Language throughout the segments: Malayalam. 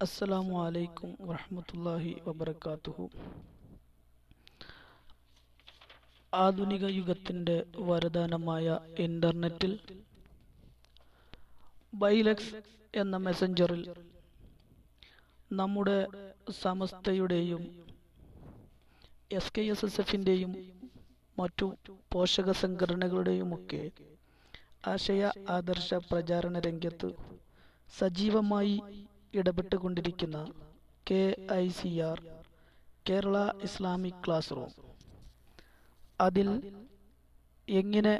അസ്സലാമു അലൈക്കും വറഹ്മത്തുള്ളാഹി വബറകാതുഹു. ആധുനിക യുഗത്തിന്റെ വരദാനമായ ഇന്റർനെറ്റിൽ ബൈലക്സ് എന്ന മെസഞ്ചറിൽ നമ്മുടെ സമസ്തയുടെയും എസ് കെ എസ് എസ് എഫിന്റെയും മറ്റു പോഷക സംഘടനകളുടെയുമൊക്കെ ആശയ ആദർശ പ്രചാരണ രംഗത്ത് സജീവമായി ഇടപെട്ടുകൊണ്ടിരിക്കുന്ന K I C R Kerala Islamic classroom. അതിൽ എങ്ങനെ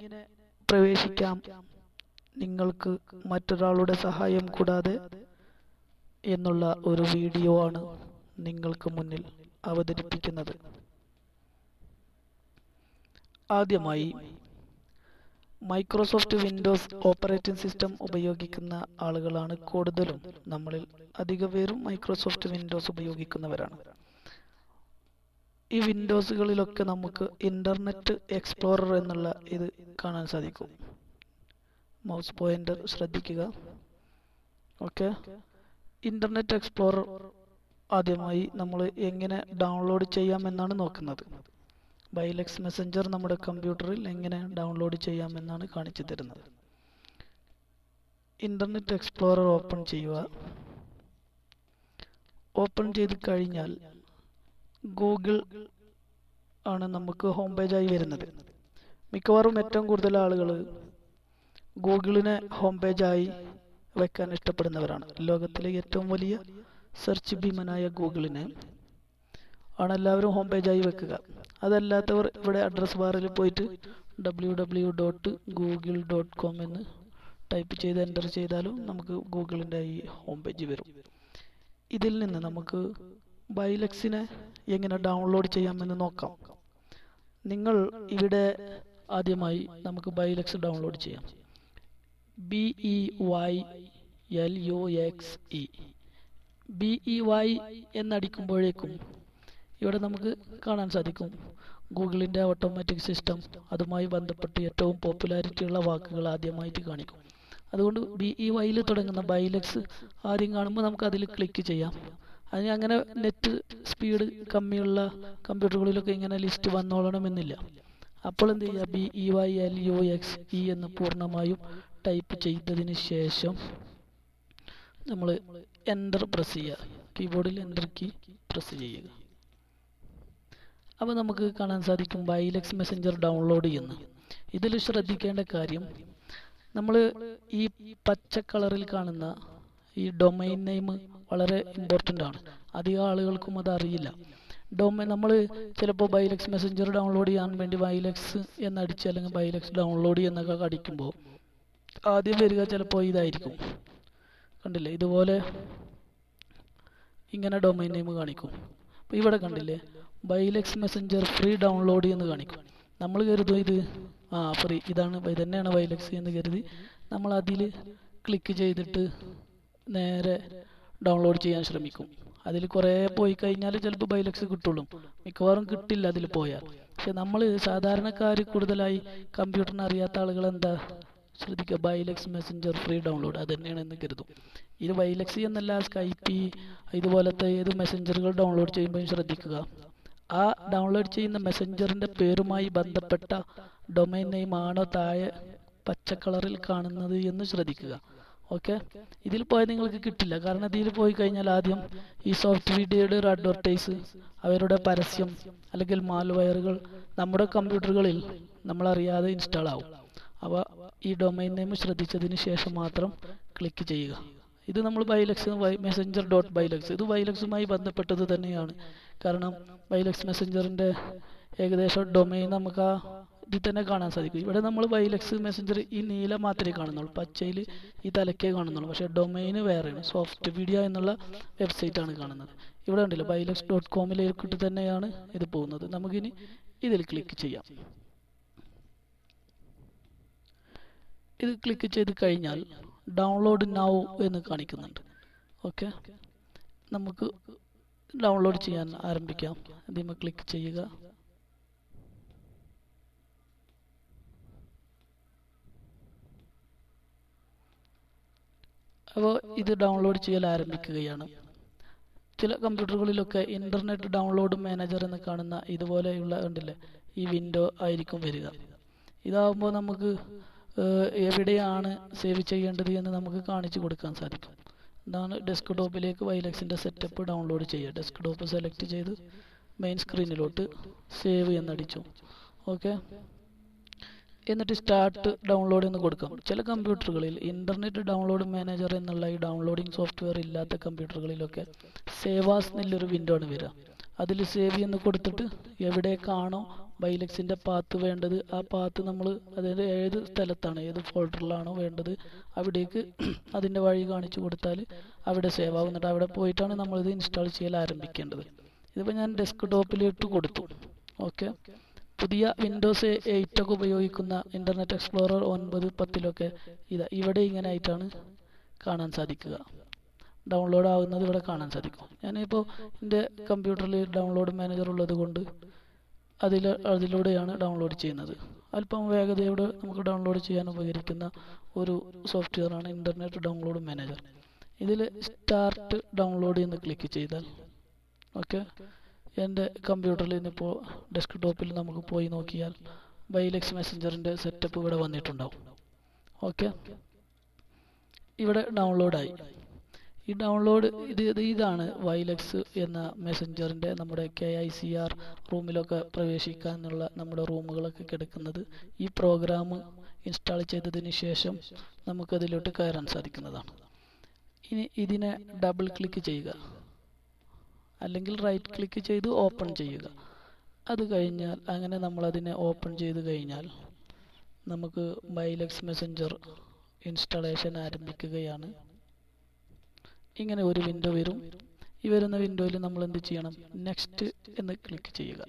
പ്രവേശിക്കാം? നിങ്ങൾക്ക് മറ്റൊരാളുടെ സഹായം കൂടാതെ എന്നുള്ള ഒരു വീഡിയോ ആണ് നിങ്ങൾക്ക് മുന്നിൽ അവതരിപ്പിക്കുന്നത്. ആദ്യമായി മൈക്രോസോഫ്റ്റ് വിൻഡോസ് ഓപ്പറേറ്റിംഗ് സിസ്റ്റം ഉപയോഗിക്കുന്ന ആളുകളാണ് കൂടുതലും. നമ്മളിൽ അധിക പേരും മൈക്രോസോഫ്റ്റ് വിൻഡോസ് ഉപയോഗിക്കുന്നവരാണ്. ഈ വിൻഡോസുകളിലൊക്കെ നമുക്ക് ഇന്റർനെറ്റ് എക്സ്പ്ലോറർ എന്നുള്ള ഇത് കാണാൻ സാധിക്കും. മൗസ് പോയിന്റർ ശ്രദ്ധിക്കുക. ഓക്കെ ഇന്റർനെറ്റ് എക്സ്പ്ലോറർ ആദ്യമായി നമ്മൾ എങ്ങനെ ഡൗൺലോഡ് ചെയ്യാമെന്നാണ് നോക്കുന്നത്. ബൈലക്സ് മെസ്സഞ്ചർ നമ്മുടെ കമ്പ്യൂട്ടറിൽ എങ്ങനെ ഡൗൺലോഡ് ചെയ്യാമെന്നാണ് കാണിച്ചു തരുന്നത്. ഇന്റർനെറ്റ് എക്സ്പ്ലോറർ ഓപ്പൺ ചെയ്യുക. ഓപ്പൺ ചെയ്ത് കഴിഞ്ഞാൽ ഗൂഗിൾ ആണ് നമുക്ക് ഹോം പേജായി വരുന്നത്. മിക്കവാറും ഏറ്റവും കൂടുതൽ ആളുകൾ ഗൂഗിളിനെ ഹോം പേജായി വെക്കാൻ ഇഷ്ടപ്പെടുന്നവരാണ്. ലോകത്തിലെ ഏറ്റവും വലിയ സെർച്ച് ഭീമനായ ഗൂഗിളിനെ ആണ് എല്ലാവരും ഹോം പേജായി വെക്കുക. അതല്ലാത്തവർ ഇവിടെ അഡ്രസ് ബാറിൽ പോയിട്ട് W W dot Google dot com എന്ന് ടൈപ്പ് ചെയ്ത് എന്റർ ചെയ്താലും നമുക്ക് ഗൂഗിളിന്റെ ഈ ഹോം പേജ് വരും. ഇതിൽ നിന്ന് നമുക്ക് ബൈലക്സിനെ എങ്ങനെ ഡൗൺലോഡ് ചെയ്യാമെന്ന് നോക്കാം. നിങ്ങൾ ഇവിടെ ആദ്യമായി നമുക്ക് ബൈലക്സ് ഡൗൺലോഡ് ചെയ്യാം. B E Y L U X E B E Y എന്നടിക്കുമ്പോഴേക്കും ഇവിടെ നമുക്ക് കാണാൻ സാധിക്കും. ഗൂഗിളിന്റെ ഓട്ടോമാറ്റിക് സിസ്റ്റം അതുമായി ബന്ധപ്പെട്ട് ഏറ്റവും പോപ്പുലാരിറ്റി ഉള്ള വാക്കുകൾ ആദ്യമായിട്ട് കാണിക്കും. അതുകൊണ്ട് ബി ഇ വൈയിൽ തുടങ്ങുന്ന ബൈലക്സ് ആദ്യം കാണുമ്പോൾ നമുക്ക് അതിൽ ക്ലിക്ക് ചെയ്യാം. അതിന് അങ്ങനെ നെറ്റ് സ്പീഡ് കമ്മിയുള്ള കമ്പ്യൂട്ടറുകളിലൊക്കെ ഇങ്ങനെ ലിസ്റ്റ് വന്നോളണമെന്നില്ല. അപ്പോൾ എന്ത് ചെയ്യുക? B E Y L U X E എന്ന് പൂർണമായും ടൈപ്പ് ചെയ്തതിന് ശേഷം നമ്മൾ എന്റർ പ്രസ് ചെയ്യുക. കീബോർഡിൽ എന്റർ കീ പ്രസ് ചെയ്യുക. അപ്പോൾ നമുക്ക് കാണാൻ സാധിക്കും ബൈലക്സ് മെസ്സഞ്ചർ ഡൗൺലോഡ് ചെയ്യുന്നു. ഇതിൽ ശ്രദ്ധിക്കേണ്ട കാര്യം നമ്മൾ ഈ പച്ച കളറിൽ കാണുന്ന ഈ ഡൊമൈൻ നെയിം വളരെ ഇമ്പോർട്ടന്റ് ആണ്. അധികം ആളുകൾക്കും അത് അറിയില്ല. ഡൊമൈൻ നമ്മൾ ചിലപ്പോൾ ബൈലക്സ് മെസ്സഞ്ചർ ഡൗൺലോഡ് ചെയ്യാൻ വേണ്ടി ബൈലക്സ് എന്നടിച്ച് അല്ലെങ്കിൽ ബൈലക്സ് ഡൗൺലോഡ് എന്നൊക്കെ അടിക്കുമ്പോൾ ആദ്യം വരിക ചിലപ്പോൾ ഇതായിരിക്കും. കണ്ടില്ലേ? ഇതുപോലെ ഇങ്ങനെ ഡൊമൈൻ നെയിം കാണിക്കും. അപ്പോൾ ഇവിടെ കണ്ടില്ലേ? ബൈലക്സ് മെസ്സഞ്ചർ ഫ്രീ ഡൗൺലോഡ് എന്ന് കാണിക്കും. നമ്മൾ കരുതും ഇത് ആ ഫ്രീ ഇതാണ് തന്നെയാണ് ബൈലക്സ് എന്ന് കരുതി നമ്മൾ അതിൽ ക്ലിക്ക് ചെയ്തിട്ട് നേരെ ഡൗൺലോഡ് ചെയ്യാൻ ശ്രമിക്കും. അതിൽ കുറേ പോയി കഴിഞ്ഞാൽ ചിലപ്പോൾ ബൈലക്സ് കിട്ടുള്ളൂ. മിക്കവാറും കിട്ടില്ല അതിൽ പോയാൽ. പക്ഷെ നമ്മൾ സാധാരണക്കാർ കൂടുതലായി കമ്പ്യൂട്ടറിന് അറിയാത്ത ആളുകൾ എന്താ? ശ്രദ്ധിക്കുക ബൈലക്സ് മെസ്സഞ്ചർ ഫ്രീ ഡൗൺലോഡ് അത് തന്നെയാണ് എന്ന് കരുതും. ഇത് ബൈലക്സി എന്നല്ല സ്കൈപ്പി ഇതുപോലത്തെ ഏത് മെസ്സഞ്ചറുകൾ ഡൗൺലോഡ് ചെയ്യുമ്പോഴും ശ്രദ്ധിക്കുക. ആ ഡൗൺലോഡ് ചെയ്യുന്ന മെസ്സഞ്ചറിന്റെ പേരുമായി ബന്ധപ്പെട്ട ഡൊമൈൻ നെയിം താഴെ പച്ച കളറിൽ കാണുന്നത് എന്ന് ശ്രദ്ധിക്കുക. ഓക്കെ ഇതിൽ പോയാൽ നിങ്ങൾക്ക് കിട്ടില്ല. കാരണം ഇതിൽ പോയി കഴിഞ്ഞാൽ ആദ്യം ഈ സോഫ്റ്റ് വീഡിയോയുടെ ഒരു അഡ്വർടൈസ് അവരുടെ പരസ്യം അല്ലെങ്കിൽ മാൽവയറുകൾ നമ്മുടെ കമ്പ്യൂട്ടറുകളിൽ നമ്മളറിയാതെ ഇൻസ്റ്റാൾ ആവും. അവ ഈ ഡൊമൈൻ നെയിം ശ്രദ്ധിച്ചതിന് ശേഷം മാത്രം ക്ലിക്ക് ചെയ്യുക. ഇത് നമ്മൾ ബൈലക്സ് മെസ്സഞ്ചർ ഡോട്ട് ബൈലക്സ് ഇത് ബൈലക്സുമായി ബന്ധപ്പെട്ടത് തന്നെയാണ്. കാരണം ബൈലക്സ് മെസ്സഞ്ചറിന്റെ ഏകദേശം ഡൊമൈൻ നമുക്ക് ആ ഇതിൽ തന്നെ കാണാൻ സാധിക്കും. ഇവിടെ നമ്മൾ ബൈലക്സ് മെസ്സഞ്ചർ ഈ നീല മാത്രമേ കാണുന്നുള്ളൂ. പച്ചയിൽ ഈ തലക്കേ കാണുന്നുള്ളൂ. പക്ഷേ ഡൊമൈന് വേറെയാണ്. സോഫ്റ്റ് വീഡിയ എന്നുള്ള വെബ്സൈറ്റാണ് കാണുന്നത്. ഇവിടെ ഉണ്ടല്ലോ ബൈലക്സ് ഡോട്ട് കോമിലേക്ക് തന്നെയാണ് ഇത് പോകുന്നത്. നമുക്കിനി ഇതിൽ ക്ലിക്ക് ചെയ്യാം. ഇത് ക്ലിക്ക് ചെയ്ത് കഴിഞ്ഞാൽ ഡൗൺലോഡ് നൗ എന്ന് കാണിക്കുന്നുണ്ട്. ഓക്കെ നമുക്ക് ഡൗൺലോഡ് ചെയ്യാൻ ആരംഭിക്കാം. ഇതിന്മേൽ ക്ലിക്ക് ചെയ്യുക. അപ്പോൾ ഇത് ഡൗൺലോഡ് ചെയ്യൽ ആരംഭിക്കുകയാണ്. ചില കമ്പ്യൂട്ടറുകളിലൊക്കെ ഇന്റർനെറ്റ് ഡൗൺലോഡ് മാനേജർ എന്ന് കാണുന്ന ഇതുപോലെയുള്ള ഉണ്ടല്ലേ ഈ വിൻഡോ ആയിരിക്കും വരിക. ഇതാവുമ്പോൾ നമുക്ക് എവിടെയാണ് സേവ് ചെയ്യേണ്ടത് എന്ന് നമുക്ക് കാണിച്ചു കൊടുക്കാൻ സാധിക്കും. ഇതാണ് ഡെസ്ക്ടോപ്പിലേക്ക് വൈലക്സിന്റെ സെറ്റപ്പ് ഡൗൺലോഡ് ചെയ്യുക. ഡെസ്ക്ടോപ്പ് സെലക്ട് ചെയ്ത് മെയിൻ സ്ക്രീനിലോട്ട് സേവ് എന്നടിച്ചു. ഓക്കെ എന്നിട്ട് സ്റ്റാർട്ട് ഡൗൺലോഡ് എന്ന് കൊടുക്കാം. ചില കമ്പ്യൂട്ടറുകളിൽ ഇന്റർനെറ്റ് ഡൗൺലോഡ് മാനേജർ എന്നുള്ള ഈ ഡൗൺലോഡിംഗ് സോഫ്റ്റ്വെയർ ഇല്ലാത്ത കമ്പ്യൂട്ടറുകളിലൊക്കെ സേവാസ് എന്നുള്ളൊരു വിൻഡോ ആണ് വരിക. അതിൽ സേവ് എന്ന് കൊടുത്തിട്ട് എവിടേക്കാണോ ബൈലക്സിന്റെ പാത്ത് വേണ്ടത്. ആ പാത്ത് നമ്മൾ അതായത് ഏത് സ്ഥലത്താണ് ഏത് ഫോൾഡറിലാണോ വേണ്ടത് അവിടേക്ക് അതിന്റെ വഴി കാണിച്ചു കൊടുത്താൽ അവിടെ സേവ് ആവും അവിടെ പോയിട്ടാണ് നമ്മളിത് ഇൻസ്റ്റാൾ ചെയ്യൽ ആരംഭിക്കേണ്ടത്. ഇതിപ്പോൾ ഞാൻ ഡെസ്ക് ടോപ്പിലിട്ട് കൊടുത്തു. ഓക്കെ പുതിയ വിൻഡോസ് എയ്റ്റ് ഒക്കെ ഉപയോഗിക്കുന്ന ഇന്റർനെറ്റ് എക്സ്പ്ലോറർ ഒൻപത് പത്തിലൊക്കെ ഇതാ ഇവിടെ ഇങ്ങനെ ആയിട്ടാണ് കാണാൻ സാധിക്കുക. ഡൗൺലോഡ് ആവുന്നത് ഇവിടെ കാണാൻ സാധിക്കും. ഞാനിപ്പോൾ എന്റെ കമ്പ്യൂട്ടറിൽ ഡൗൺലോഡ് മാനേജർ ഉള്ളത് കൊണ്ട് അതിൽ അതിലൂടെയാണ് ഡൗൺലോഡ് ചെയ്യുന്നത്. അല്പം വേഗതയോടെ നമുക്ക് ഡൗൺലോഡ് ചെയ്യാൻ ഉപകരിക്കുന്ന ഒരു സോഫ്റ്റ്വെയറാണ് ഇന്റർനെറ്റ് ഡൗൺലോഡ് മാനേജർ ഇതിൽ സ്റ്റാർട്ട് ഡൗൺലോഡ് എന്ന് ക്ലിക്ക് ചെയ്താൽ ഓക്കെ എന്റെ കമ്പ്യൂട്ടറിൽ ഇന്നിപ്പോൾ ഡെസ്ക്ടോപ്പിൽ നമുക്ക് പോയി നോക്കിയാൽ ബൈലക്സ് മെസ്സഞ്ചറിന്റെ സെറ്റപ്പ് ഇവിടെ വന്നിട്ടുണ്ടാവും. ഓക്കെ ഇവിടെ ഡൗൺലോഡായി ഈ ഡൗൺലോഡ് ഇത് ഇത് ഇതാണ് വൈലക്സ് എന്ന മെസ്സഞ്ചറിന്റെ നമ്മുടെ കെ ഐ സി ആർ റൂമിലൊക്കെ പ്രവേശിക്കാനുള്ള നമ്മുടെ റൂമുകളൊക്കെ കിടക്കുന്നത്. ഈ പ്രോഗ്രാം ഇൻസ്റ്റാൾ ചെയ്തതിന് ശേഷം നമുക്കതിലോട്ട് കയറാൻ സാധിക്കുന്നതാണ്. ഇനി ഇതിനെ ഡബിൾ ക്ലിക്ക് ചെയ്യുക. അല്ലെങ്കിൽ റൈറ്റ് ക്ലിക്ക് ചെയ്ത് ഓപ്പൺ ചെയ്യുക. അത് കഴിഞ്ഞാൽ അങ്ങനെ നമ്മളതിനെ ഓപ്പൺ ചെയ്ത് കഴിഞ്ഞാൽ നമുക്ക് ബൈലക്സ് മെസ്സഞ്ചർ ഇൻസ്റ്റാളേഷൻ ആരംഭിക്കുകയാണ്. ഇങ്ങനെ ഒരു വിൻഡോ വരും. ഈ വരുന്ന വിൻഡോയിൽ നമ്മൾ എന്ത് ചെയ്യണം? നെക്സ്റ്റ് എന്ന് ക്ലിക്ക് ചെയ്യുക.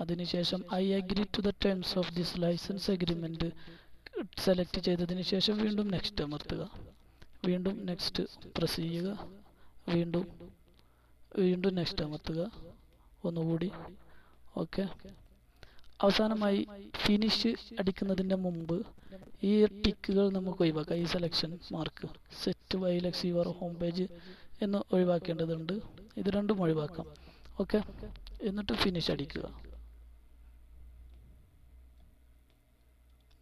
അതിനുശേഷം I agree to the terms of this licence agreement select ചെയ്തതിന് ശേഷം വീണ്ടും നെക്സ്റ്റ് അമർത്തുക. വീണ്ടും നെക്സ്റ്റ് പ്രസ് ചെയ്യുക. വീണ്ടും വീണ്ടും നെക്സ്റ്റ് അമർത്തുക. ഒന്നുകൂടി. ഓക്കെ അവസാനമായി ഫിനിഷ് അടിക്കുന്നതിന്റെ മുമ്പ് ഈ ടിക്കുകൾ നമുക്ക് ഒഴിവാക്കാം. ഈ selection mark set Beyluxe your home page എന്ന് ഒഴിവാക്കേണ്ടതുണ്ട്. ഇത് രണ്ടും ഒഴിവാക്കാം. ഓക്കെ എന്നിട്ട് ഫിനിഷ് അടിക്കുക.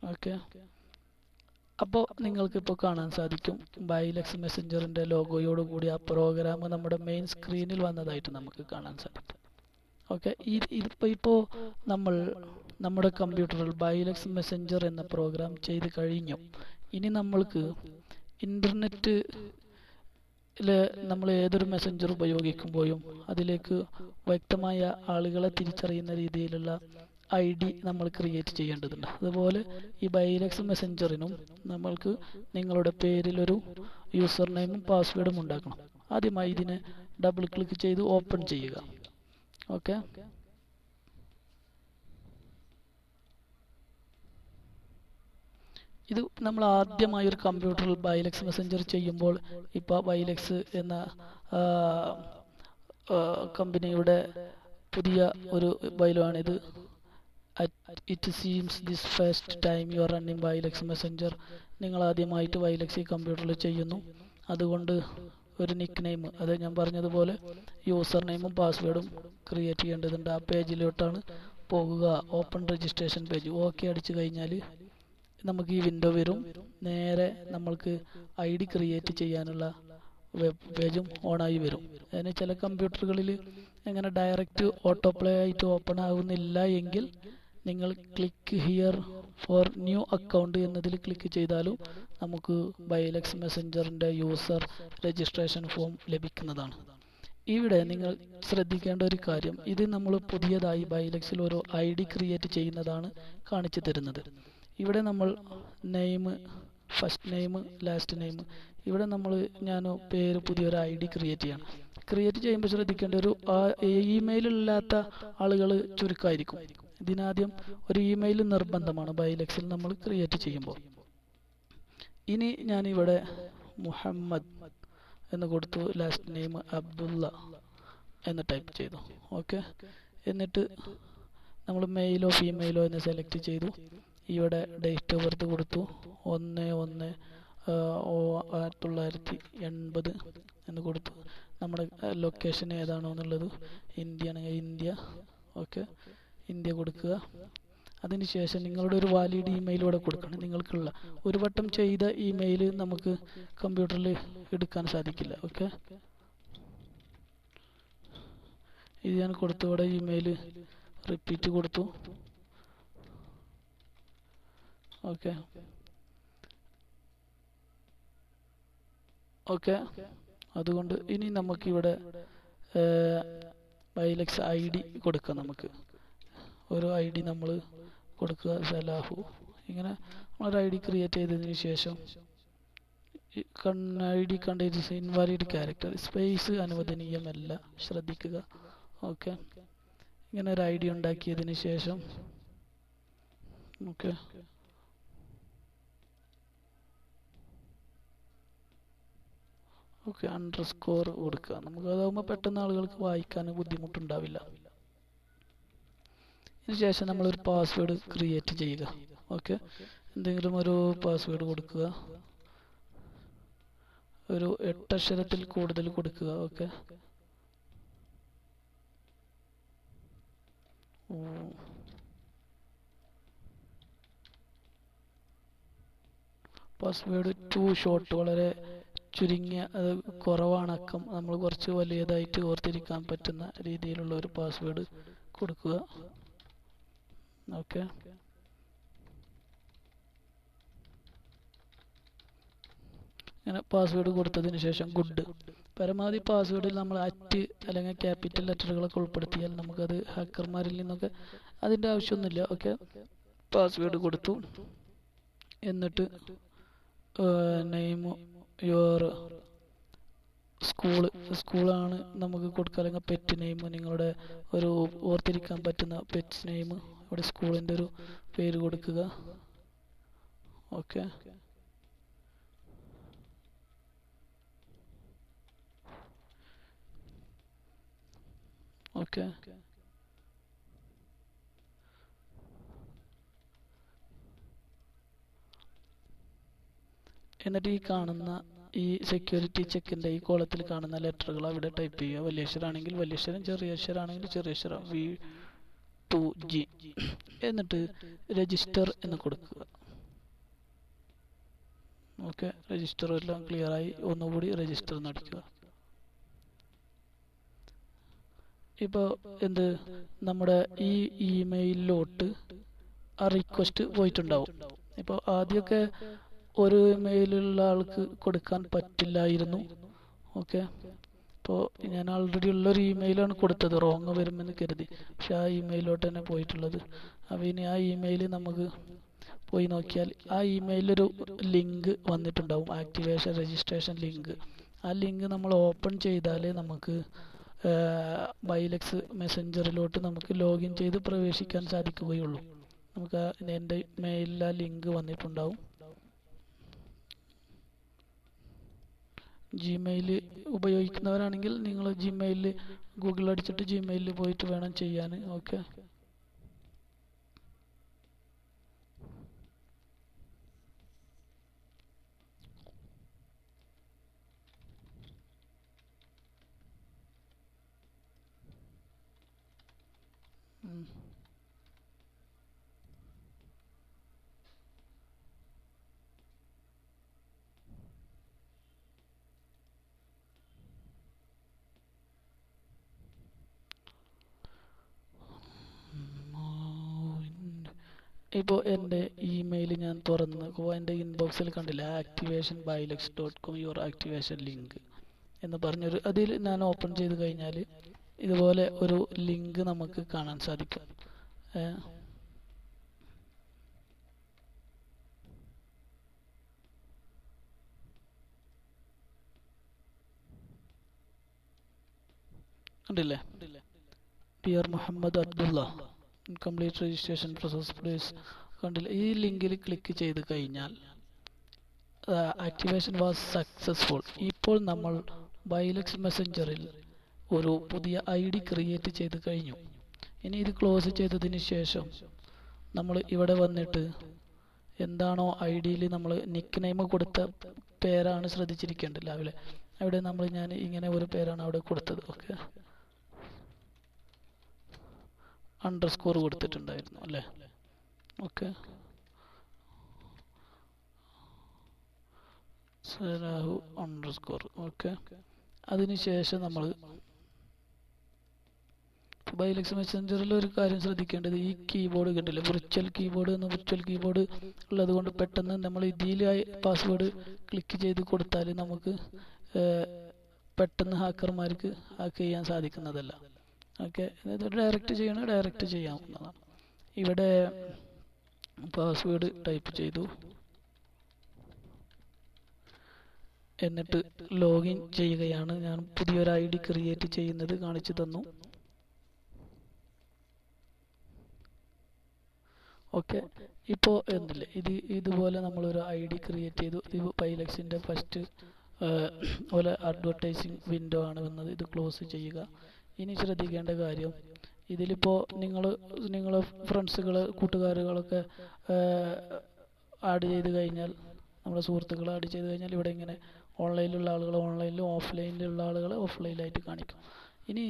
ഓക്കെ അപ്പോൾ നിങ്ങൾക്കിപ്പോൾ കാണാൻ സാധിക്കും. ബൈലക്സ് മെസ്സഞ്ചറിന്റെ ലോഗോയോടുകൂടി ആ പ്രോഗ്രാം നമ്മുടെ മെയിൻ സ്ക്രീനിൽ വന്നതായിട്ട് നമുക്ക് കാണാൻ സാധിക്കും. ഓക്കെ. ഇതിപ്പോൾ ഇപ്പോൾ നമ്മൾ നമ്മുടെ കമ്പ്യൂട്ടറിൽ ബൈലക്സ് മെസ്സഞ്ചർ എന്ന പ്രോഗ്രാം ചെയ്ത് കഴിഞ്ഞു. ഇനി നമ്മൾക്ക് ഇന്റർനെറ്റ് നമ്മൾ ഏതൊരു മെസ്സഞ്ചർ ഉപയോഗിക്കുമ്പോഴും അതിലേക്ക് വ്യക്തമായ ആളുകളെ തിരിച്ചറിയുന്ന രീതിയിലുള്ള ഐ ഡി നമ്മൾ ക്രിയേറ്റ് ചെയ്യേണ്ടതുണ്ട്. അതുപോലെ ഈ ബൈലക്സ് മെസ്സഞ്ചറിനും നമ്മൾക്ക് നിങ്ങളുടെ പേരിലൊരു യൂസർ നെയിമും പാസ്വേഡും ഉണ്ടാക്കണം. ആദ്യമായി ഇതിനെ ഡബിൾ ക്ലിക്ക് ചെയ്ത് ഓപ്പൺ ചെയ്യുക. ഓക്കെ ഇത് നമ്മൾ ആദ്യമായി ഒരു കമ്പ്യൂട്ടറിൽ ബൈലക്സ് മെസ്സഞ്ചർ ചെയ്യുമ്പോൾ ഇപ്പോൾ ബൈലക്സ് എന്ന കമ്പനിയുടെ പുതിയ ഒരു ബൈലോയാണിത് it seems this first time you are running Beyluxe messenger നിങ്ങൾ ആദ്യമായിട്ട് ബൈലക്സ് ഈ കമ്പ്യൂട്ടറിൽ ചെയ്യുന്നു. അതുകൊണ്ട് ഒരു നിക്ക് നെയിം അത് ഞാൻ പറഞ്ഞതുപോലെ യൂസർ നെയിമും പാസ്വേഡും ക്രിയേറ്റ് ചെയ്യേണ്ടതുണ്ട്. ആ പേജിലോട്ടാണ് പോകുക. ഓപ്പൺ രജിസ്ട്രേഷൻ പേജ് ഓക്കെ അടിച്ചു കഴിഞ്ഞാൽ നമുക്ക് ഈ വിൻഡോ വരും. നേരെ നമ്മൾക്ക് ഐ ഡി ക്രിയേറ്റ് ചെയ്യാനുള്ള വെബ് പേജും ഓണായി വരും. അതിന് ചില കമ്പ്യൂട്ടറുകളിൽ എങ്ങനെ ഡയറക്റ്റ് ഓട്ടോ പ്ലേ ആയിട്ട് ഓപ്പൺ ആകുന്നില്ല എങ്കിൽ നിങ്ങൾ click here for new account എന്നതിൽ ക്ലിക്ക് ചെയ്താലും നമുക്ക് ബൈലക്സ് മെസ്സഞ്ചറിന്റെ യൂസർ രജിസ്ട്രേഷൻ ഫോം ലഭിക്കുന്നതാണ്. ഇവിടെ നിങ്ങൾ ശ്രദ്ധിക്കേണ്ട ഒരു കാര്യം ഇത് നമ്മൾ പുതിയതായി ബൈലക്സിൽ ഒരു ഐ ഡി ക്രിയേറ്റ് ചെയ്യുന്നതാണ് കാണിച്ചു തരുന്നത്. ഇവിടെ നമ്മൾ name first name last name ഇവിടെ നമ്മൾ ഞാൻ പേര് പുതിയൊരു ഐ ഡി ക്രിയേറ്റ് ചെയ്യണം. ക്രിയേറ്റ് ചെയ്യുമ്പോൾ ശ്രദ്ധിക്കേണ്ട ഒരു ഇമെയിൽ ഇല്ലാത്ത ആളുകൾ ചുരുക്കമായിരിക്കും. ഇതിനാദ്യം ഒരു ഇമെയിൽ നിർബന്ധമാണ്. ബൈലക്സിൽ നമ്മൾ ക്രിയേറ്റ് ചെയ്യുമ്പോൾ. ഇനി ഞാനിവിടെ മുഹമ്മദ് എന്ന് കൊടുത്തു. ലാസ്റ്റ് നെയിം അബ്ദുള്ള എന്ന് ടൈപ്പ് ചെയ്തു. ഓക്കെ എന്നിട്ട് നമ്മൾ മെയിലോ ഫീമെയിലോ എന്ന് സെലക്ട് ചെയ്തു. ഇവിടെ ഡേറ്റ് ഓഫ് ബർത്ത് കൊടുത്തു. ഒന്ന് ഒന്ന് ആയിരത്തി തൊള്ളായിരത്തി എൺപത് എന്ന് കൊടുത്തു. നമ്മുടെ ലൊക്കേഷൻ ഏതാണോ എന്നുള്ളത്? ഇന്ത്യ ആണെങ്കിൽ ഇന്ത്യ. ഓക്കെ ഇന്ത്യ കൊടുക്കുക. അതിനുശേഷം നിങ്ങളുടെ ഒരു വാലിഡ് ഇമെയിൽ ഇവിടെ കൊടുക്കണം. നിങ്ങൾക്കുള്ള ഒരു വട്ടം ചെയ്ത ഇമെയിൽ നമുക്ക് കമ്പ്യൂട്ടറിൽ എടുക്കാൻ സാധിക്കില്ല. ഓക്കെ ഇത് ഞാൻ കൊടുത്തു ഇവിടെ ഇമെയിൽ റിപ്പീറ്റ് കൊടുത്തു. ഓക്കെ ഓക്കെ അതുകൊണ്ട് ഇനി നമുക്കിവിടെ ബൈലക്സ് ഐ ഡി കൊടുക്കാം നമുക്ക്. ഒരു ഐ ഡി നമ്മൾ കൊടുക്കുക സലാഹു. ഇങ്ങനെ നമ്മളൊരു ഐ ഡി ക്രിയേറ്റ് ചെയ്തതിന് ശേഷം I D contains invalid character space അനുവദനീയമല്ല ശ്രദ്ധിക്കുക. ഓക്കെ ഇങ്ങനെ ഒരു ഐ ഡി ഉണ്ടാക്കിയതിന് ശേഷം ഓക്കെ ഓക്കെ അണ്ടർ സ്കോർ കൊടുക്കുക. നമുക്ക് അതാകുമ്പോൾ പെട്ടെന്ന് ആളുകൾക്ക് വായിക്കാനും ബുദ്ധിമുട്ടുണ്ടാവില്ല. ഇതിനുശേഷം നമ്മളൊരു പാസ്വേഡ് ക്രിയേറ്റ് ചെയ്യുക. ഓക്കെ എന്തെങ്കിലും ഒരു പാസ്വേഡ് കൊടുക്കുക. ഒരു എട്ടക്ഷരത്തിൽ കൂടുതൽ കൊടുക്കുക. ഓക്കെ പാസ്വേഡ് ടു ഷോർട്ട് വളരെ ചുരുങ്ങിയ അത് കുറവാണക്കം നമ്മൾ കുറച്ച് വലിയതായിട്ട് ഓർത്തിരിക്കാൻ പറ്റുന്ന രീതിയിലുള്ള ഒരു പാസ്വേഡ് കൊടുക്കുക. ഓക്കെ അങ്ങനെ പാസ്വേഡ് കൊടുത്തതിന് ശേഷം ഗുഡ് പരമാവധി പാസ്വേഡിൽ നമ്മൾ അറ്റ് അല്ലെങ്കിൽ ക്യാപിറ്റൽ ലെറ്ററുകളൊക്കെ ഉൾപ്പെടുത്തിയാൽ നമുക്കത് ഹാക്കർമാരിൽ നിന്നൊക്കെ അതിന്റെ ആവശ്യമൊന്നുമില്ല. ഓക്കെ പാസ്വേഡ് കൊടുത്തു. എന്നിട്ട് നെയിം യുവർ സ്കൂൾ സ്കൂളാണ് നമുക്ക് കൊടുക്കുക. അല്ലെങ്കിൽ പെറ്റ് നെയിം നിങ്ങളുടെ ഒരു ഓർത്തിരിക്കാൻ പറ്റുന്ന പെറ്റ് നെയിം ഇവിടെ സ്കൂളിന്റെ ഒരു പേര് കൊടുക്കുക. ഓക്കെ ഓക്കെ എന്നിട്ട് ഈ കാണുന്ന ഈ സെക്യൂരിറ്റി ചെക്കിന്റെ ഈ കോളത്തിൽ കാണുന്ന ലെറ്ററുകൾ അവിടെ ടൈപ്പ് ചെയ്യുക. വലിയ അക്ഷരാണെങ്കിൽ വലിയ അക്ഷരം ചെറിയ അക്ഷരാണെങ്കിൽ ചെറിയ അക്ഷരം വി ടു ജി എന്നിട്ട് രജിസ്റ്റർ എന്ന് കൊടുക്കുക. ഓക്കെ രജിസ്റ്റർ എല്ലാം ക്ലിയർ ആയി. ഒന്നുകൂടി രജിസ്റ്റർ നടിക്കുക ഇപ്പോൾ എന്ത്? നമ്മുടെ ഈ ഇമെയിലോട്ട് ആ റിക്വസ്റ്റ് പോയിട്ടുണ്ടാവും. ഇപ്പോൾ ആദ്യമൊക്കെ ഒരു ഇമെയിലുള്ള ആൾക്ക് കൊടുക്കാൻ പറ്റില്ലായിരുന്നു. ഓക്കെ ഇപ്പോൾ ഞാൻ ആൾറെഡി ഉള്ളൊരു ഇമെയിലാണ് കൊടുത്തത്. റോങ് വരുമെന്ന് കരുതി. പക്ഷെ ആ ഇമെയിലോട്ട് തന്നെ പോയിട്ടുള്ളത്. അപ്പോൾ ഇനി ആ ഇമെയിൽ നമുക്ക് പോയി നോക്കിയാൽ ആ ഇമെയിലൊരു ലിങ്ക് വന്നിട്ടുണ്ടാവും. ആക്ടിവേഷൻ രജിസ്ട്രേഷൻ ലിങ്ക് ആ ലിങ്ക് നമ്മൾ ഓപ്പൺ ചെയ്താലേ നമുക്ക് ബൈലക്സ് മെസ്സഞ്ചറിലോട്ട് നമുക്ക് ലോഗിൻ ചെയ്ത് പ്രവേശിക്കാൻ സാധിക്കുകയുള്ളൂ. നമുക്ക് എന്റെ മെയിലിൽ ആ ലിങ്ക് വന്നിട്ടുണ്ടാവും. ജിമെയിൽ ഉപയോഗിക്കുന്നവരാണെങ്കിൽ നിങ്ങൾ ജിമെയിലിൽ ഗൂഗിൾ അടിച്ചിട്ട് ജിമെയിലിൽ പോയിട്ട് വേണം ചെയ്യാൻ. ഓക്കെ ഇപ്പോൾ എന്റെ ഇമെയിൽ ഞാൻ തുറന്ന് എന്റെ ഇൻബോക്സിൽ കണ്ടില്ല? Activation Bylux dot com your activation link എന്ന് പറഞ്ഞൊരു അതിൽ ഞാൻ ഓപ്പൺ ചെയ്ത് കഴിഞ്ഞാൽ ഇതുപോലെ ഒരു ലിങ്ക് നമുക്ക് കാണാൻ സാധിക്കും. കണ്ടില്ലേ? Dear Muhammad Abdulla. Complete registration process please കണ്ടില്ല ഈ ലിങ്കിൽ ക്ലിക്ക് ചെയ്ത് കഴിഞ്ഞാൽ ആക്ടിവേഷൻ വാസ് സക്സസ്ഫുൾ ഇപ്പോൾ നമ്മൾ ബൈലക്സ് മെസ്സഞ്ചറിൽ ഒരു പുതിയ ഐ ഡി ക്രിയേറ്റ് ചെയ്ത് കഴിഞ്ഞു. ഇനി ഇത് ക്ലോസ് ചെയ്തതിന് ശേഷം നമ്മൾ ഇവിടെ വന്നിട്ട് എന്താണോ ഐ ഡിയിൽ നമ്മൾ നിക്ക് നെയിം കൊടുത്ത പേരാണ് ശ്രദ്ധിച്ചിരിക്കേണ്ടത്. രാവിലെ അവിടെ നമ്മൾ ഞാൻ ഇങ്ങനെ ഒരു പേരാണ് അവിടെ കൊടുത്തത്. ഓക്കെ അണ്ടർ സ്കോർ കൊടുത്തിട്ടുണ്ടായിരുന്നു അല്ലേ? ഓക്കെ. സലാഹു അണ്ടർ സ്കോർ ഓക്കെ അതിനുശേഷം നമ്മൾ ബൈലക്സ് മെസ്സഞ്ചറിൽ ഒരു കാര്യം ശ്രദ്ധിക്കേണ്ടത് ഈ കീബോർഡ് കണ്ടില്ലേ? വിർച്വൽ കീബോർഡ് എന്ന വിർച്വൽ കീബോർഡ് ഉള്ളത് കൊണ്ട് പെട്ടെന്ന് നമ്മൾ ഇതിലായി പാസ്വേഡ് ക്ലിക്ക് ചെയ്ത് കൊടുത്താൽ നമുക്ക് പെട്ടെന്ന് ഹാക്കർമാർക്ക് ഹാക്ക് ചെയ്യാൻ സാധിക്കുന്നതല്ല. ഓക്കെ. ഡയറക്റ്റ് ചെയ്യണോ ഡയറക്റ്റ് ചെയ്യാവുന്നതാണ് ഇവിടെ പാസ്വേഡ് ടൈപ്പ് ചെയ്തു. എന്നിട്ട് ലോഗിൻ ചെയ്യുകയാണ് ഞാൻ പുതിയൊരു ഐ ഡി ക്രിയേറ്റ് ചെയ്യുന്നത് കാണിച്ചു തന്നു. ഓക്കെ. ഇപ്പോൾ എന്തില്ല ഇത് ഇതുപോലെ നമ്മളൊരു ഐ ഡി ക്രിയേറ്റ് ചെയ്തു. ഇത് പൈലക്സിന്റെ ഫസ്റ്റ് പോലെ അഡ്വർടൈസിങ് വിൻഡോ ആണ് വന്നത്. ഇത് ക്ലോസ് ചെയ്യുക. ഇനി ശ്രദ്ധിക്കേണ്ട കാര്യം ഇതിലിപ്പോൾ നിങ്ങൾ നിങ്ങളെ ഫ്രണ്ട്സുകൾ കൂട്ടുകാരുകളൊക്കെ ആഡ് ചെയ്ത് കഴിഞ്ഞാൽ നമ്മുടെ സുഹൃത്തുക്കൾ ആഡ് ചെയ്ത് കഴിഞ്ഞാൽ ഇവിടെ ഇങ്ങനെ ഓൺലൈനിലുള്ള ആളുകൾ ഓൺലൈനിലും ഓഫ്ലൈനിലുള്ള ആളുകൾ ഓഫ്ലൈനിലായിട്ട് കാണിക്കും. ഇനി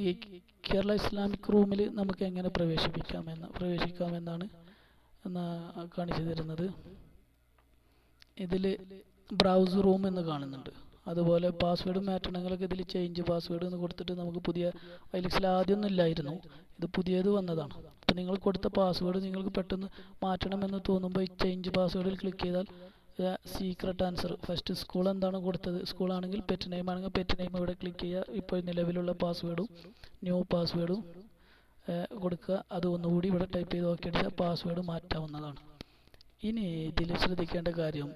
കേരള ഇസ്ലാമിക് റൂമിൽ നമുക്ക് എങ്ങനെ പ്രവേശിപ്പിക്കാമെന്ന് പ്രവേശിക്കാമെന്നാണ് കാണിച്ചു തരുന്നത്. ഇതിൽ ബ്രൗസ് റൂം എന്ന് കാണുന്നുണ്ട്. അതുപോലെ പാസ്വേഡ് മാറ്റണമെങ്കിലൊക്കെ ഇതിൽ ചേഞ്ച് പാസ്വേഡ് എന്ന് കൊടുത്തിട്ട് നമുക്ക് പുതിയ വൈലക്സിൽ ആദ്യമൊന്നും ഇല്ലായിരുന്നു. ഇത് പുതിയത് വന്നതാണ്. അപ്പോൾ നിങ്ങൾ കൊടുത്ത പാസ്വേഡ് നിങ്ങൾക്ക് പെട്ടെന്ന് മാറ്റണമെന്ന് തോന്നുമ്പോൾ ഈ ചേഞ്ച് പാസ്വേഡിൽ ക്ലിക്ക് ചെയ്താൽ സീക്രട്ട് ആൻസർ ഫസ്റ്റ് സ്കൂൾ എന്താണ് കൊടുത്തത്? സ്കൂളാണെങ്കിൽ പെറ്റ് നെയിം ആണെങ്കിൽ പെറ്റ് നെയിം ഇവിടെ ക്ലിക്ക് ചെയ്യുക ഇപ്പോൾ നിലവിലുള്ള പാസ്വേഡും ന്യൂ പാസ്വേഡും കൊടുക്കുക. അത് ഒന്നുകൂടി ഇവിടെ ടൈപ്പ് ചെയ്ത് നോക്കിയടിച്ചാൽ പാസ്വേഡ് മാറ്റാവുന്നതാണ്. ഇനി ഇതിൽ ശ്രദ്ധിക്കേണ്ട കാര്യം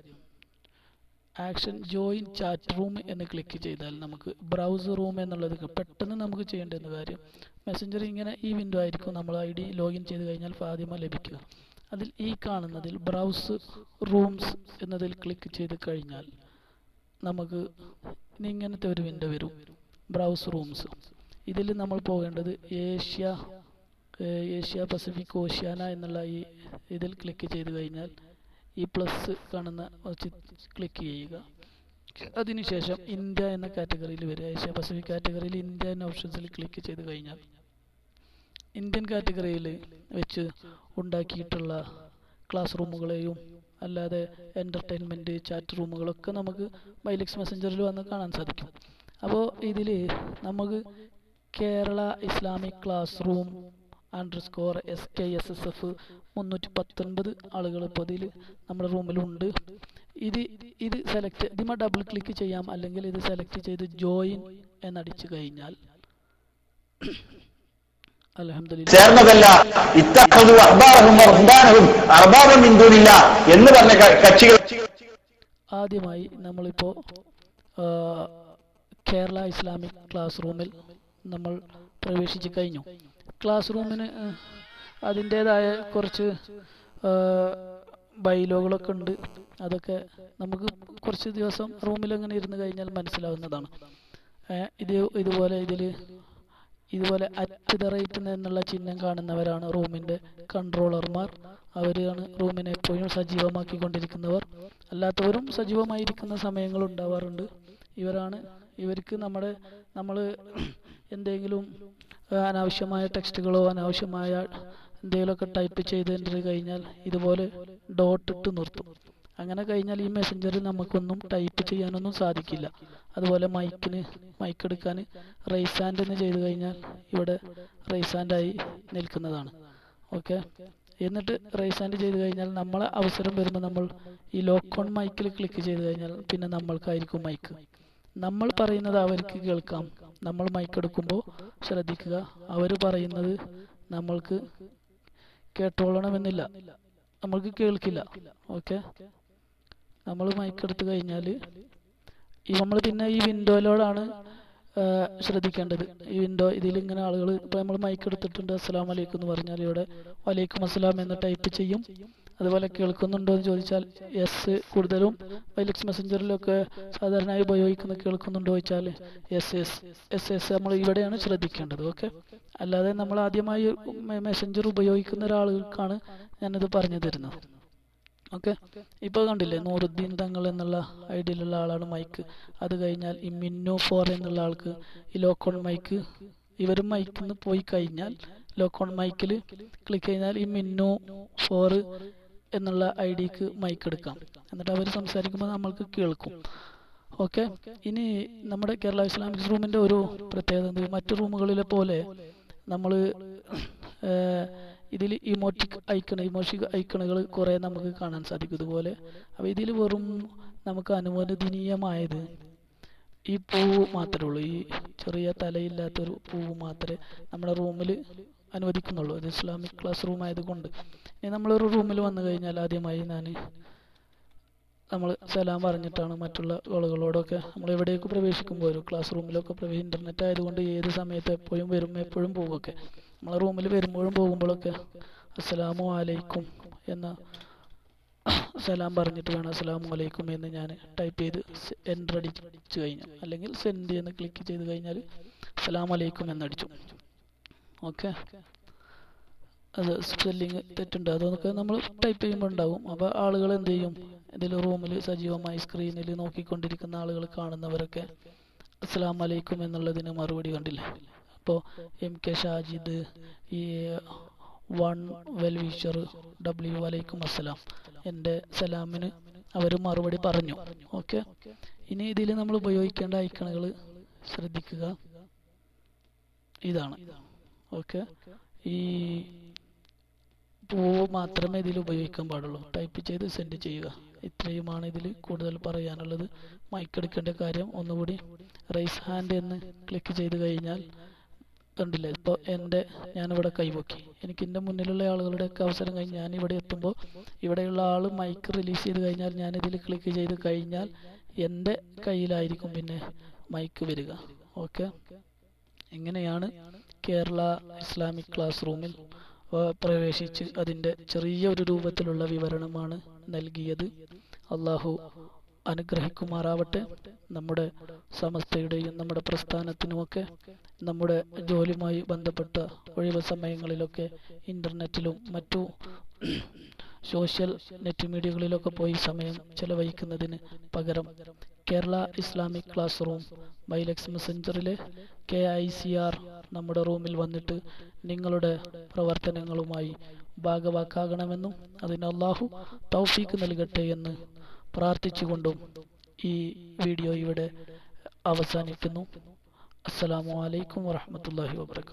ആക്ഷൻ ജോയിൻ ചാറ്റ് റൂം എന്ന് ക്ലിക്ക് ചെയ്താൽ നമുക്ക് ബ്രൗസർ റൂം എന്നുള്ളത് പെട്ടെന്ന് നമുക്ക് ചെയ്യേണ്ടുന്ന കാര്യം മെസ്സഞ്ചർ ഇങ്ങനെ ഈ വിൻഡോ ആയിരിക്കും നമ്മൾ ഐ ഡി ലോഗിൻ ചെയ്ത് കഴിഞ്ഞാൽ ഫാദിമ ലഭിക്കുക. അതിൽ ഈ കാണുന്നതിൽ ബ്രൗസ് റൂംസ് എന്നതിൽ ക്ലിക്ക് ചെയ്ത് കഴിഞ്ഞാൽ നമുക്ക് ഇങ്ങനത്തെ ഒരു വിൻഡോ വരും. ബ്രൗസ് റൂംസ് ഇതിൽ നമ്മൾ പോകേണ്ടത് ഏഷ്യ ഏഷ്യ പസഫിക് ഓഷ്യാന എന്നുള്ള ഈ ഇതിൽ ക്ലിക്ക് ചെയ്ത് കഴിഞ്ഞാൽ ഈ പ്ലസ് കാണുന്ന ക്ലിക്ക് ചെയ്യുക. അതിനുശേഷം ഇന്ത്യ എന്ന കാറ്റഗറിയിൽ വരിക. ഏഷ്യ പസഫിക് കാറ്റഗറിയിൽ ഇന്ത്യ എന്ന ഓപ്ഷൻസിൽ ക്ലിക്ക് ചെയ്ത് കഴിഞ്ഞാൽ ഇന്ത്യൻ കാറ്റഗറിയിൽ വെച്ച് ഉണ്ടാക്കിയിട്ടുള്ള ക്ലാസ് റൂമുകളെയും അല്ലാതെ എന്റർടൈൻമെന്റ് ചാറ്റ് റൂമുകളൊക്കെ നമുക്ക് മൈലിക്സ് മെസ്സഞ്ചറിൽ വന്ന് കാണാൻ സാധിക്കും. അപ്പോൾ ഇതിൽ നമുക്ക് Kerala Islamic classroom underscore S K S S F മുന്നൂറ്റി പത്തൊൻപത് ആളുകൾ ഇപ്പോൾ ഇതിൽ നമ്മുടെ റൂമിലുണ്ട്. ഇത് ഇത് സെലക്ട് ഇതിമ ഡബിൾ ക്ലിക്ക് ചെയ്യാം. അല്ലെങ്കിൽ ഇത് സെലക്ട് ചെയ്ത് ജോയിൻ എന്നടിച്ചു കഴിഞ്ഞാൽ ചേർന്നതല്ല. എന്ന് പറഞ്ഞ കക്ഷികൾ. ആദ്യമായി നമ്മളിപ്പോ കേരള ഇസ്ലാമിക് ക്ലാസ് റൂമിൽ നമ്മൾ പ്രവേശിച്ചു കഴിഞ്ഞു. ക്ലാസ് റൂമിന് അതിന്റേതായ കുറച്ച് ബൈലോകളൊക്കെ ഉണ്ട്. അതൊക്കെ നമുക്ക് കുറച്ച് ദിവസം റൂമിൽ അങ്ങനെ ഇരുന്ന് കഴിഞ്ഞാൽ മനസ്സിലാവുന്നതാണ്. ഇത് ഇതുപോലെ ഇതിൽ ഇതുപോലെ അറ്റ് എന്നുള്ള ചിഹ്നം കാണുന്നവരാണ് റൂമിന്റെ കൺട്രോളർമാർ അവരാണ് റൂമിനെ എപ്പോഴും സജീവമാക്കിക്കൊണ്ടിരിക്കുന്നവർ. അല്ലാത്തവരും സജീവമായിരിക്കുന്ന സമയങ്ങൾ ഉണ്ടാവാറുണ്ട്. ഇവരാണ് ഇവർക്ക് നമ്മുടെ നമ്മൾ എന്തെങ്കിലും അനാവശ്യമായ ടെക്സ്റ്റുകളോ അനാവശ്യമായ എന്തെങ്കിലുമൊക്കെ ടൈപ്പ് ചെയ്ത് എന്റർ കഴിഞ്ഞാൽ ഇതുപോലെ ഡോട്ട് ഇട്ട് നിർത്തും. അങ്ങനെ കഴിഞ്ഞാൽ ഈ മെസ്സഞ്ചറിൽ നമുക്കൊന്നും ടൈപ്പ് ചെയ്യാനൊന്നും സാധിക്കില്ല. അതുപോലെ മൈക്കിന് മൈക്ക് എടുക്കാൻ റൈസ് ഹാൻഡ് എന്ന് ചെയ്ത് കഴിഞ്ഞാൽ ഇവിടെ റൈസ് ഹാൻഡായി നിൽക്കുന്നതാണ്. ഓക്കെ എന്നിട്ട് റൈസ് ഹാൻഡ് ചെയ്ത് കഴിഞ്ഞാൽ നമ്മൾ അവസരം വരുമ്പോൾ നമ്മൾ ഈ ലോക്ക് ഓൺ മൈക്കിൽ ക്ലിക്ക് ചെയ്ത് കഴിഞ്ഞാൽ പിന്നെ നമ്മൾക്കായിരിക്കും മൈക്ക് നമ്മൾ പറയുന്നത് അവർക്ക് കേൾക്കാം. നമ്മൾ മൈക്ക് എടുക്കുമ്പോൾ ശ്രദ്ധിക്കുക. അവർ പറയുന്നത് നമ്മൾക്ക് കേട്ടോളണമെന്നില്ല. നമ്മൾക്ക് കേൾക്കില്ല. ഓക്കെ നമ്മൾ മൈക്ക് എടുത്ത് കഴിഞ്ഞാൽ ഈ നമ്മൾ പിന്നെ ഈ വിൻഡോയിലോടാണ് ശ്രദ്ധിക്കേണ്ടത്. ഈ വിൻഡോ ഇതിൽ ഇങ്ങനെ ആളുകൾ ഇപ്പോൾ നമ്മൾ മൈക്ക് എടുത്തിട്ടുണ്ട്. അസ്സലാം വലൈക്കും എന്ന് പറഞ്ഞാൽ ഇവിടെ വലൈക്കും അസ്സലാം എന്ന് ടൈപ്പ് ചെയ്യും. അതുപോലെ കേൾക്കുന്നുണ്ടോ എന്ന് ചോദിച്ചാൽ എസ് കൂടുതലും. വൈലക്സ് മെസ്സഞ്ചറിലൊക്കെ സാധാരണയായി ഉപയോഗിക്കുന്ന കേൾക്കുന്നുണ്ടോ ചോദിച്ചാൽ എസ് എസ് എസ് എസ് നമ്മൾ ഇവിടെയാണ് ശ്രദ്ധിക്കേണ്ടത് ഓക്കെ അല്ലാതെ നമ്മൾ ആദ്യമായി മെസ്സഞ്ചർ ഉപയോഗിക്കുന്ന ഒരാളുകൾക്കാണ് ഞാനിത് പറഞ്ഞു തരുന്നത് ഓക്കെ ഇപ്പോൾ കണ്ടില്ലേ നൂറുദ്ദീൻ തങ്ങൾ എന്നുള്ള ഐഡിയിലുള്ള ആളാണ് മൈക്ക് അത് കഴിഞ്ഞാൽ ഈ മിന്നു ഫോർ എന്നുള്ള ആൾക്ക് ഈ ലോക്കോൺ മൈക്ക് ഇവരും മൈക്കിൽ നിന്ന് പോയി കഴിഞ്ഞാൽ ലോക്കോൺ മൈക്കിൽ ക്ലിക്ക് ചെയ്താൽ ഈ മിന്നു ഫോർ എന്നുള്ള ഐ ഡിക്ക് മൈക്ക് എടുക്കാം. എന്നിട്ട് അവർ സംസാരിക്കുമ്പോൾ നമ്മൾക്ക് കേൾക്കും. ഓക്കെ ഇനി നമ്മുടെ കേരള ഇസ്ലാമിക് റൂമിന്റെ ഒരു പ്രത്യേകത മറ്റു റൂമുകളിലെ പോലെ നമ്മൾ ഇതിൽ ഇമോട്ടിക് ഐക്കൺ ഇമോഷിക് ഐക്കണുകൾ കുറേ നമുക്ക് കാണാൻ സാധിക്കും ഇതുപോലെ. അപ്പോൾ ഇതിൽ വെറും നമുക്ക് അനുവദനീയമായത് ഈ പൂവ് മാത്രമേ ഉള്ളൂ. ഈ ചെറിയ തലയില്ലാത്തൊരു പൂവ് മാത്രമേ നമ്മുടെ റൂമിൽ അനുവദിക്കുന്നുള്ളൂ. അത് ഇസ്ലാമിക് ക്ലാസ് റൂം ആയതുകൊണ്ട്. ഇനി നമ്മളൊരു റൂമിൽ വന്നു കഴിഞ്ഞാൽ ആദ്യമായി ഞാൻ നമ്മൾ സലാം പറഞ്ഞിട്ടാണ് മറ്റുള്ള ആളുകളോടൊക്കെ നമ്മൾ എവിടേക്ക് പ്രവേശിക്കുമ്പോൾ ഒരു ക്ലാസ് റൂമിലൊക്കെ പ്രവേശി ഇന്റർനെറ്റ് ആയതുകൊണ്ട് ഏത് സമയത്ത് എപ്പോഴും വരും എപ്പോഴും പോവുമൊക്കെ. നമ്മൾ റൂമിൽ വരുമ്പോഴും പോകുമ്പോഴൊക്കെ അസ്സലാമു അലൈക്കും എന്ന സലാം പറഞ്ഞിട്ട് വേണം അസ്സലാമു അലൈക്കും എന്ന് ഞാൻ ടൈപ്പ് ചെയ്ത് എന്റർ അടിച്ച് കഴിഞ്ഞു അല്ലെങ്കിൽ സെൻഡ് എന്ന് ക്ലിക്ക് ചെയ്ത് കഴിഞ്ഞാൽ അസ്സലാമു അലൈക്കും എന്നടിച്ചു. ഓക്കെ. അത് സ്പെല്ലിങ് തെറ്റുണ്ട്. അതൊക്കെ നമ്മൾ ടൈപ്പ് ചെയ്യുമ്പോൾ ഉണ്ടാവും. അപ്പോൾ ആളുകൾ എന്ത് ചെയ്യും? ഇതിൽ റൂമിൽ സജീവമായി സ്ക്രീനിൽ നോക്കിക്കൊണ്ടിരിക്കുന്ന ആളുകൾ കാണുന്നവരൊക്കെ അസ്സലാം വലൈക്കും എന്നുള്ളതിന് മറുപടി കണ്ടില്ലേ? അപ്പോൾ എം കെ ഷാജിദ് ഈ വൺ വെൽ വിഷർ ഡബ്ല്യു വലൈക്കും അസ്സലാം. എന്റെ സലാമിന് അവർ മറുപടി പറഞ്ഞു. ഓക്കെ? ഇനി ഇതിൽ നമ്മൾ ഉപയോഗിക്കേണ്ട ഐക്കണുകൾ ശ്രദ്ധിക്കുക. ഇതാണ്. ഓക്കെ. ഈ പൂവ് മാത്രമേ ഇതിൽ ഉപയോഗിക്കാൻ പാടുള്ളൂ. ടൈപ്പ് ചെയ്ത് സെൻഡ് ചെയ്യുക. ഇത്രയുമാണ് ഇതിൽ കൂടുതൽ പറയാനുള്ളത്. മൈക്ക് എടുക്കേണ്ട കാര്യം ഒന്നുകൂടി റൈസ് ഹാൻഡ് എന്ന് ക്ലിക്ക് ചെയ്ത് കഴിഞ്ഞാൽ കണ്ടില്ലേ? ഇപ്പോൾ എന്റെ ഞാനിവിടെ കൈവക്കി. എനിക്ക് എന്റെ മുന്നിലുള്ള ആളുകളുടെയൊക്കെ അവസരം കഴിഞ്ഞ് ഞാൻ ഇവിടെ എത്തുമ്പോൾ ഇവിടെയുള്ള ആൾ മൈക്ക് റിലീസ് ചെയ്ത് കഴിഞ്ഞാൽ ഞാൻ ഇതിൽ ക്ലിക്ക് ചെയ്ത് കഴിഞ്ഞാൽ എന്റെ കയ്യിലായിരിക്കും പിന്നെ മൈക്ക് വരിക. ഓക്കെ? ഇങ്ങനെയാണ് കേരള ഇസ്ലാമിക് ക്ലാസ് റൂമിൽ പ്രവേശിച്ച് അതിന്റെ ചെറിയ ഒരു രൂപത്തിലുള്ള വിവരണമാണ് നൽകിയത്. അള്ളാഹു അനുഗ്രഹിക്കുമാറാവട്ടെ. നമ്മുടെ സമസ്തയുടെയും നമ്മുടെ പ്രസ്ഥാനത്തിനുമൊക്കെ നമ്മുടെ ജോലിയുമായി ബന്ധപ്പെട്ട ഒഴിവ് സമയങ്ങളിലൊക്കെ ഇന്റർനെറ്റിലും മറ്റു സോഷ്യൽ നെറ്റ് മീഡിയകളിലൊക്കെ പോയി സമയം ചെലവഴിക്കുന്നതിന് പകരം Kerala Islamic class room Bylux മെസ്സഞ്ചറിലെ കെ ഐ സി ആർ നമ്മുടെ റൂമിൽ വന്നിട്ട് നിങ്ങളുടെ പ്രവർത്തനങ്ങളുമായി ഭാഗവാക്കാകണമെന്നും അതിന് അള്ളാഹു തൗഫീക്ക് നൽകട്ടെ എന്ന് പ്രാർത്ഥിച്ചുകൊണ്ടും ഈ വീഡിയോ ഇവിടെ അവസാനിക്കുന്നു. അസ്സലാമു അലൈക്കും വറഹമത്തല്ലാഹി വാബർക്കാത്തു